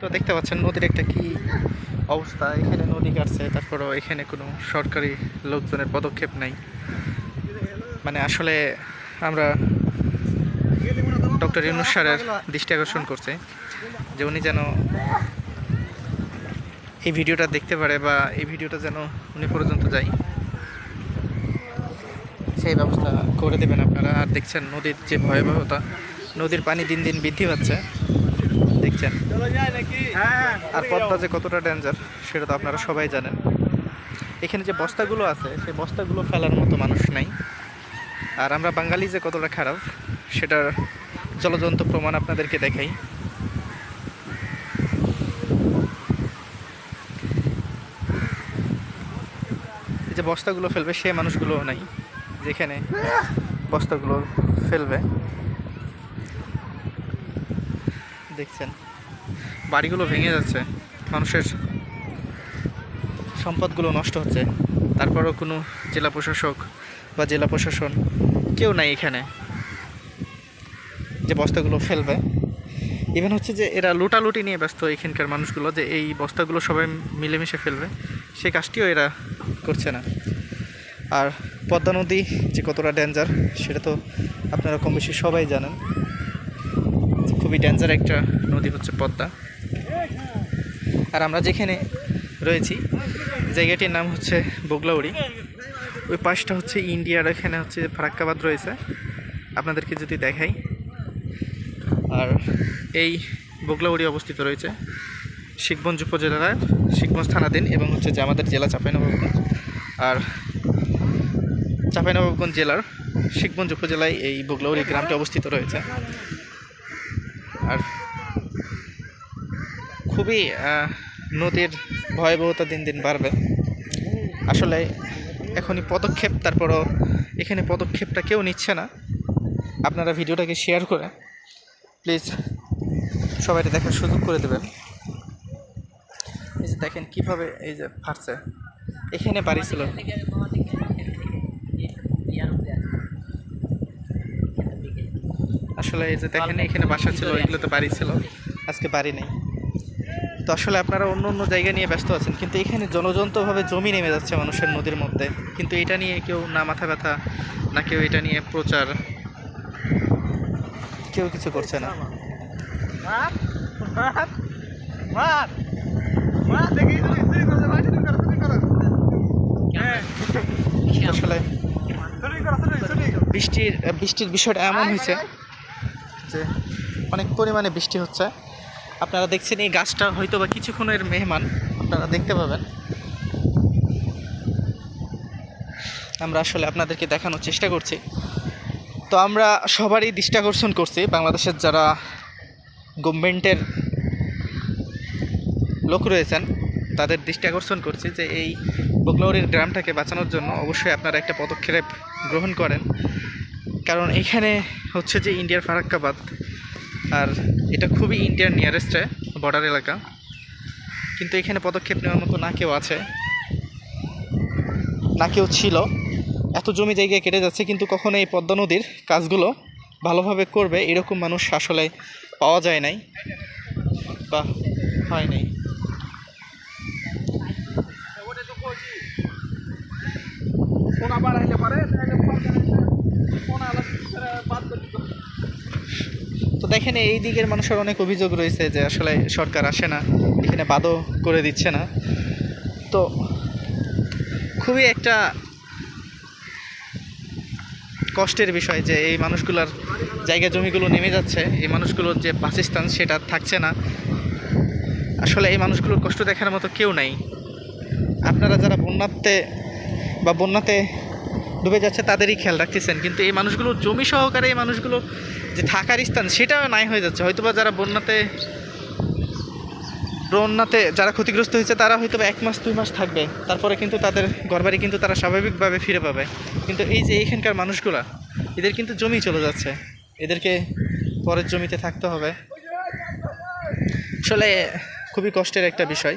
তো দেখতে পাচ্ছেন নদীর একটা কি অবস্থা। এখানে নদী কাটছে, তারপরও এখানে কোনো সরকারি লোকজনের পদক্ষেপ নাই। মানে আসলে আমরা ডক্টর ইউনুস স্যারের দৃষ্টি আকর্ষণ করছে যে উনি যেন এই ভিডিওটা দেখতে পারে বা এই ভিডিওটা যেন উনি পর্যন্ত যায়। সেই ব্যবস্থা করে দেবেন আপনারা। আর দেখছেন নদীর যে ভয়াবহতা নদীর পানি দিন দিন বৃদ্ধি পাচ্ছে। দেখছেন? আর পদ্মা যে কতটা ডেঞ্জার সেটা তো আপনারা সবাই জানেন। এখানে যে বস্তাগুলো আছে, সেই বস্তাগুলো ফেলার মতো মানুষ নাই। আর আমরা বাঙালি যে কতটা খারাপ, সেটার জলজন্ত প্রমাণ আপনাদেরকে দেখাই। যে বস্তাগুলো ফেলবে, সে মানুষগুলো নাই, যেখানে বস্তাগুলো ফেলবে। দেখছেন। বাড়িগুলো ভেঙে যাচ্ছে মানুষের সম্পদগুলো নষ্ট হচ্ছে। তারপরও কোনো জেলা প্রশাসক বা জেলা প্রশাসন কেউ নাই এখানে। যে বস্তাগুলো ফেলবে। ইভেন হচ্ছে যে এরা লুটালুটি নিয়ে ব্যস্ত এখানকার মানুষগুলো যে এই বস্তাগুলো সবাই মিলেমিশে ফেলবে সেই কাজটিও এরা করছে না। আর পদ্মা নদী যে কতটা ডেঞ্জার সেটা তো আপনারা কম বেশি সবাই জানেন। খুবই ডেঞ্জার একটা নদী হচ্ছে পদ্মা। আর আমরা যেখানে রয়েছি, জায়গাটির নাম হচ্ছে বগলাউড়ি। ওই পাশটা হচ্ছে ইন্ডিয়ার এখানে হচ্ছে ফারাক্কাবাদ রয়েছে। আপনাদেরকে যদি দেখাই। আর এই বগলাউড়ি অবস্থিত রয়েছে শিখগঞ্জ উপজেলার শিখগঞ্জ থানাধীন এবং হচ্ছে যে আমাদের জেলা চাঁপাইনবাবগঞ্জ। আর চাঁপাইনবাবগঞ্জ জেলার শিখগঞ্জ উপজেলায় এই বগলাউড়ি গ্রামটি অবস্থিত রয়েছে। আর খুবই নদীর ভয়াবহতা দিন দিন বাড়বে। আসলে এখনই পদক্ষেপ, তারপরও এখানে পদক্ষেপটা কেউ নিচ্ছে না। আপনারা ভিডিওটাকে শেয়ার করে প্লিজ সবাইকে দেখার সুযোগ করে দেবেন। এই যে দেখেন কীভাবে এই যে ফাটছে। এখানে বাড়ি ছিল। আসলে এই যে দেখেন এখানে বাসা ছিল এগুলোতে বাড়ি ছিল। আজকে বাড়ি নেই। তো আসলে আপনারা অন্য অন্য জায়গা নিয়ে ব্যস্ত আছেন কিন্তু এখানে জনজন্তভাবে জমি নেমে যাচ্ছে মানুষের নদীর মধ্যে। কিন্তু এটা নিয়ে কেউ না মাথা ব্যথা না কেউ এটা নিয়ে প্রচার। কেউ কিছু করছে না। আসলে বৃষ্টির বৃষ্টির বিষয়টা এমন হয়েছে যে অনেক পরিমাণে বৃষ্টি হচ্ছে। আপনারা দেখছেন এই গাছটা হয়তো বা কিছুক্ষণের মেহমান। আপনারা দেখতে পাবেন। আমরা আসলে আপনাদেরকে দেখানোর চেষ্টা করছি। তো আমরা সবারই দৃষ্টি আকর্ষণ করছি, বাংলাদেশের যারা গভর্নমেন্টের লোক রয়েছেন, তাদের দৃষ্টি আকর্ষণ করছি যে এই বগলাউড়ির গ্রামটাকে বাঁচানোর জন্য অবশ্যই আপনারা একটা পদক্ষেপ গ্রহণ করেন। কারণ এখানে হচ্ছে যে ইন্ডিয়ার ফারাক্কাবাদ, আর এটা খুবই ইন্ডিয়ার নিয়ারেস্টে বর্ডার এলাকা। কিন্তু এখানে পদক্ষেপ নেওয়ার মতো না কেউ আছে। না কেউ ছিল। এত জমি জায়গায় কেটে যাচ্ছে, কিন্তু কখনো এই পদ্মা নদীর কাজগুলো ভালোভাবে করবে এরকম মানুষ আসলে পাওয়া যায় নাই বা হয় নাই। তো দেখেন এই দিকের মানুষের অনেক অভিযোগ রয়েছে যে আসলে সরকার আসে না, এখানে বাদও করে দিচ্ছে না। তো খুবই একটা কষ্টের বিষয় যে এই মানুষগুলোর জায়গা জমিগুলো নেমে যাচ্ছে, এই মানুষগুলোর যে বাসস্থান সেটা থাকছে না। আসলে এই মানুষগুলোর কষ্ট দেখার মতো কেউ নাই। আপনারা যারা বন্যাতে বা বন্যাতে ডুবে যাচ্ছে, তাদেরই খেয়াল রাখতেছেন। কিন্তু এই মানুষগুলো জমি সহকারে এই মানুষগুলো যে থাকার স্থান, সেটাও নাই হয়ে যাচ্ছে। হয়তোবা যারা বন্যাতে বন্যাতে যারা ক্ষতিগ্রস্ত হয়েছে, তারা হয়তো বা এক মাস, দুই মাস থাকবে। তারপরে কিন্তু তাদের ঘরবাড়ি কিন্তু তারা স্বাভাবিকভাবে ফিরে পাবে। কিন্তু এই যে এইখানকার মানুষগুলা, এদের কিন্তু জমি চলে যাচ্ছে। এদেরকে পরের জমিতে থাকতে হবে। আসলে খুবই কষ্টের একটা বিষয়।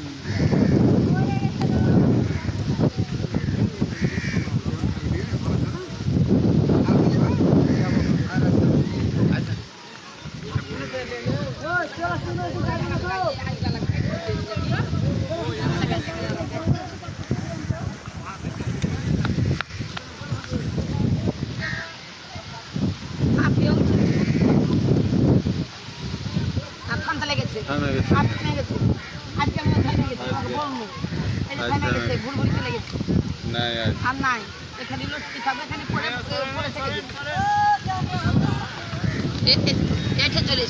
আর নাই। এখানে লটকি থাকবে এখানে পড়ে পড়ে থেকে এটা চলে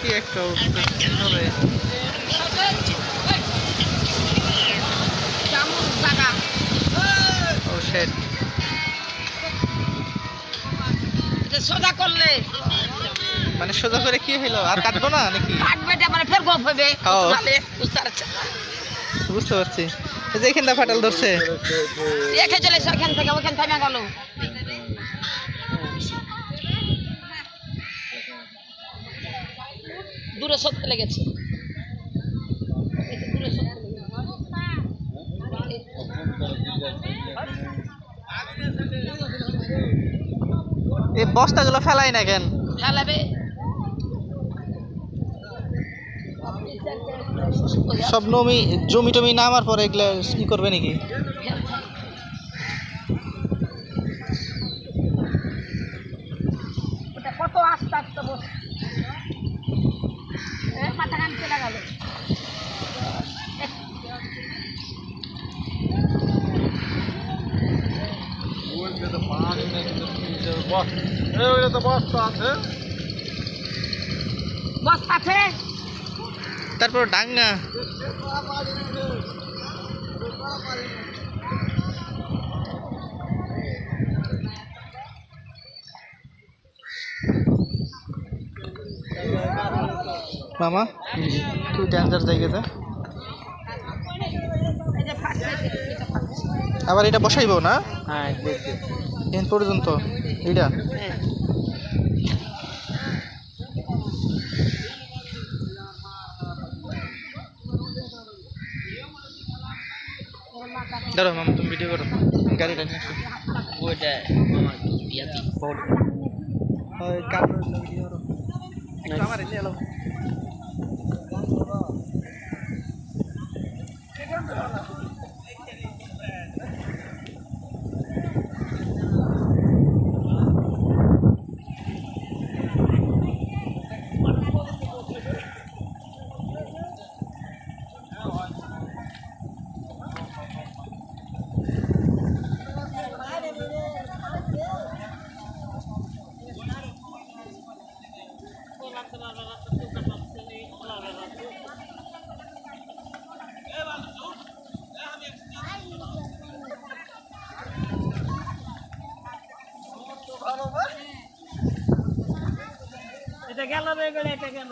কি একটা সোজা করলে। মানে সোজা করে কি হইল? আর কাটবো না নাকি? কাটবে মানে ফের গপ হবে। হ্যাঁ। বুঝতে পারছে। যে এখানটা ফাটাল ধরছে। রেখে চলে এসে ওখান থেকে ওখান থেমে গেল। দূরে সরতে লেগেছে। দূরে সরতে। এই বস্তাগুলো ফেলাই না কেন? ফেলাবে। সব নমি জমি টমি নামার পরে এগুলা কি করবে নাকি? ওটা কত আস্তে আস্তে মাথা কান চলে গেল। বস্তা আছে? তারপর ডাঙ্গা। মামা তুই ডেঞ্জার জায়গাতে। আবার এটা বসাইব না? হ্যাঁ পর্যন্ত এটা দাঁড়াও মামা তুমি ভিডিও করো। গাড়িটা নিয়ে আসো। ওইটা আমার বিয়াতি ওই কাপড় ভিডিও করো। আমার এলে গেল রে গেলে এটা গেল।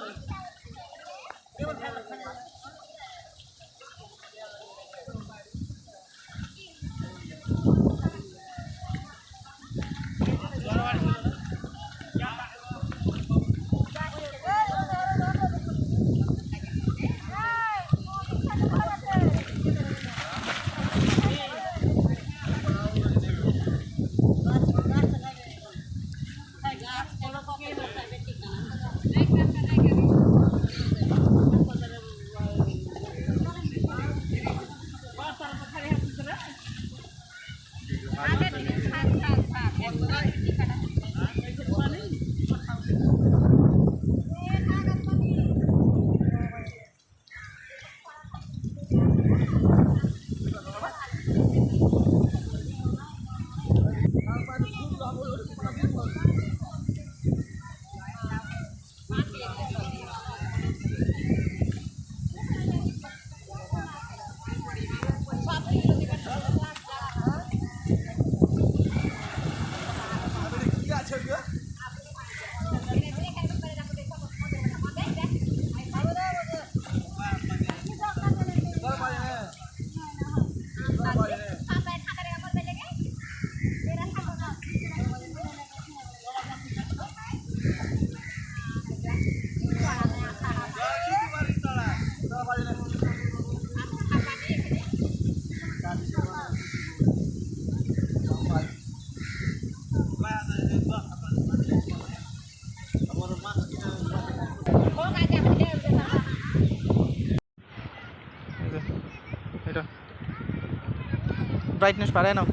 ব্রাইটনেস বাড়ায় নাও।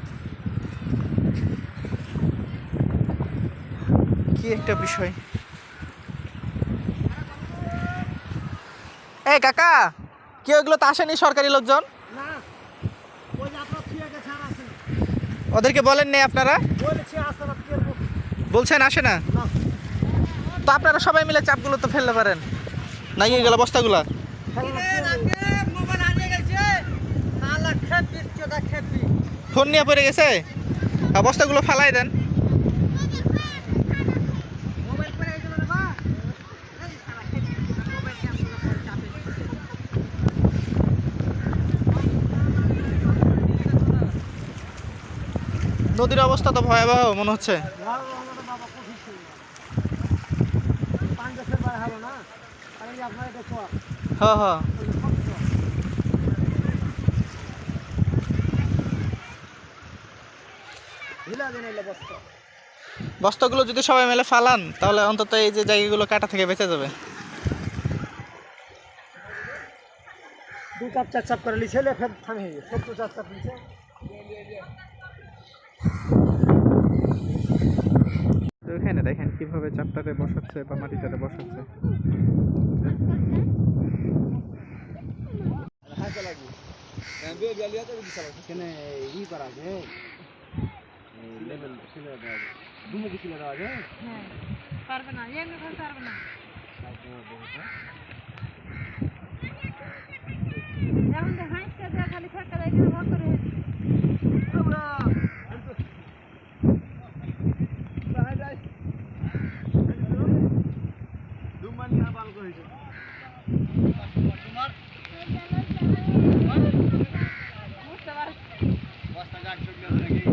কি একটা বিষয়। এই কাকা কি ওইগুলো তো আসেনি সরকারি লোকজন? ওদেরকে বলেন নেই আপনারা। বলছেন আসে না? তো আপনারা সবাই মিলে চাপগুলো তো ফেলতে পারেন। না ইয়ে গেল বস্তাগুলা। ফোন নিয়ে পড়ে গেছে। আর বস্তাগুলো ফালাই দেন। নদীর অবস্থা তো ভয়াবহ মনে হচ্ছে। হ্যাঁ রহমতে বাবা কফি ছিল পাঁচ বছর বাইরে হলো না আর এই যে আপনার এটা চোয়া হ হ ওই যে সব চোয়া। ঢিলা দেন এলে বস্তা বস্তাগুলো যদি সবাই মিলে ফালান তাহলে অন্তত এই যে জায়গাগুলো কাটা থেকে বেঁচে যাবে। দু চাপ চার চাপ করে লিছে লে ফের থামে ফের দু চার চাপ লিছে তো এখানে দেখেন কীভাবে চাপটাতে বসাচ্ছে বা মাটিটাতে বসাচ্ছে। এখানে ই করা আছে। লেভেল ছিল দুমুখী ছিল দেওয়া আছে হ্যাঁ পারবে না এমনি ভাবে পারবে না এখন তো হাঁসটা দেওয়া খালি ফেঁকা দেয় এখানে ভর করে বুঝতে পারছি বুঝতে পারছি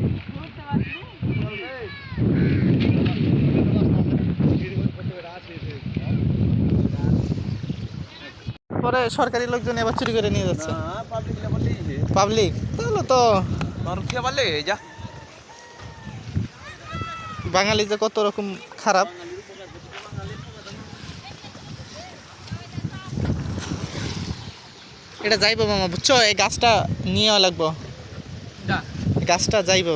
পরে সরকারি লোকজন এবার চুরি করে নিয়ে যাচ্ছে। পাবলিক তাহলে তো বাঙালি যে কত রকম খারাপ। এটা যাইবো মামা বুঝছ? এই গাছটা নিয়ে লাগবো। গাছটা যাইব।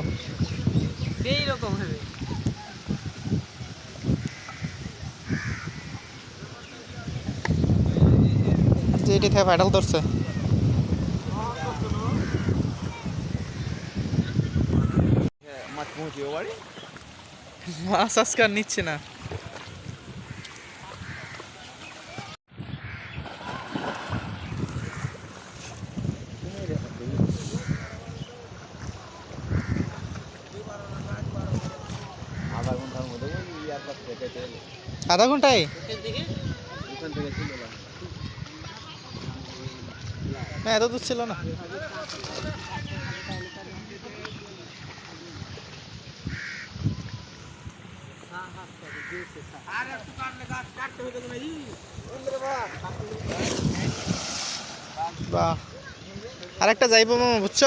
সেই রকম হবে। যে এটি থেকে ভাইটাল ধরছে। মাছ আজকাল বাড়ি? মাছ আজকে নিচ্ছে না আধা ঘণ্টার মধ্যে ওই ইয়ারটা থেকে চলে আধা ঘন্টায়? না এত দূর ছিল না। বাহ। আরেকটা যাইবো মামা বুঝছ?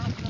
আর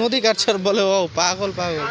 নদী কাটছর বলে ও পাগল পাগল।